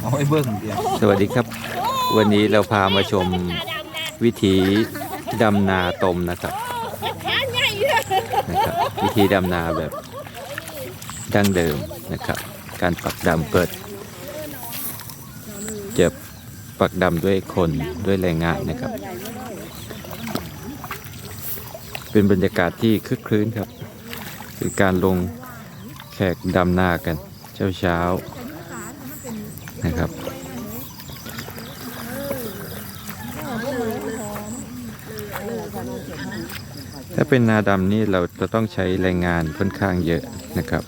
เอาไว้เบิ้งเดียวสวัสดีครับ วันนี้เราพามาชมวิธีดำนาตมนะครับนะครับ วิธีดำนาแบบดั้งเดิมนะครับ การปักดำเปิดจะปักดำด้วยคนด้วยแรงงานนะครับ เป็นบรรยากาศที่คึกครื้นครับคือการลงแขกดำนากันเช้าเช้า นะครับถ้าเป็นนาดำนี่เราจะต้องใช้แรงงานค่อนข้างเยอะนะครับ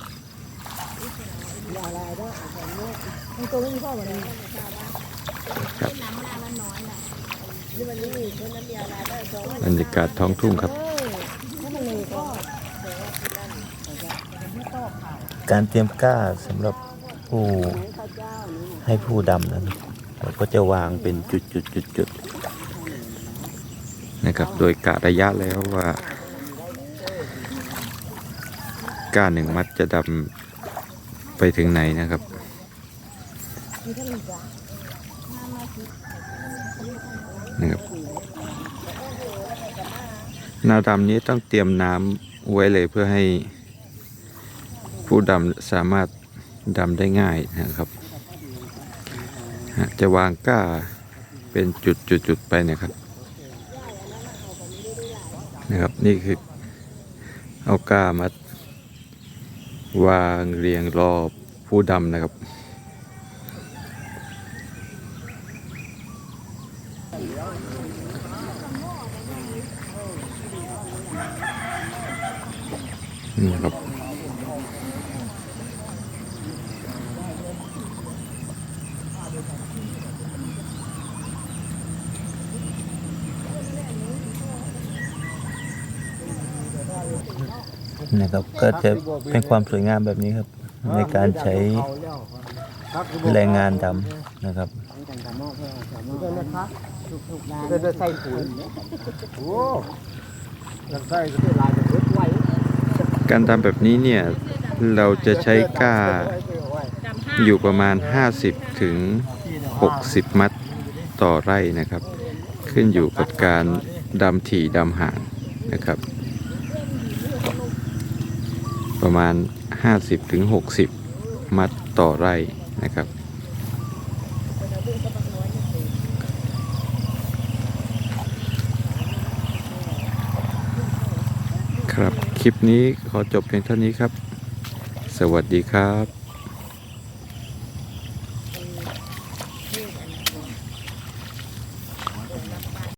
บบรรยากาศท้องทุ่งครับ การเตรียมก้าสำหรับผู้ ให้ผู้ดำนั้นเราก็จะวางเป็นจุดๆๆๆนะครับ โดยกะระยะแล้วว่าก้าหนึ่งมัดจะดำไปถึงไหนนะครับนะครับนาดำนี้ต้องเตรียมน้ำไว้เลยเพื่อให้ผู้ดำสามารถดำได้ง่ายนะครับ จะวางก้าเป็นจุดๆๆไปนะครับนะครับนี่คือเอาก้ามัด วางเรียงรอบผู้ดำนะครับนี่ครับ นะครับก็จะเป็นความสวยงามแบบนี้ครับ ในการใช้แรงงานดำนะครับเดินใส่ปุ๋ยโอ้ลำไส้ก็เป็นลายเป็นรถไว้การทำแบบนี้เนี่ย เราจะใช้ก้าอยู่ประมาณ 50 ถึง 60 มัดต่อไร่นะครับ ขึ้นอยู่กับการดำถี่ดำห่างนะครับ ประมาณ 50ถึง60มัดต่อไร่นะครับ ครับคลิปนี้ขอจบเพียงเท่านี้ครับ สวัสดีครับ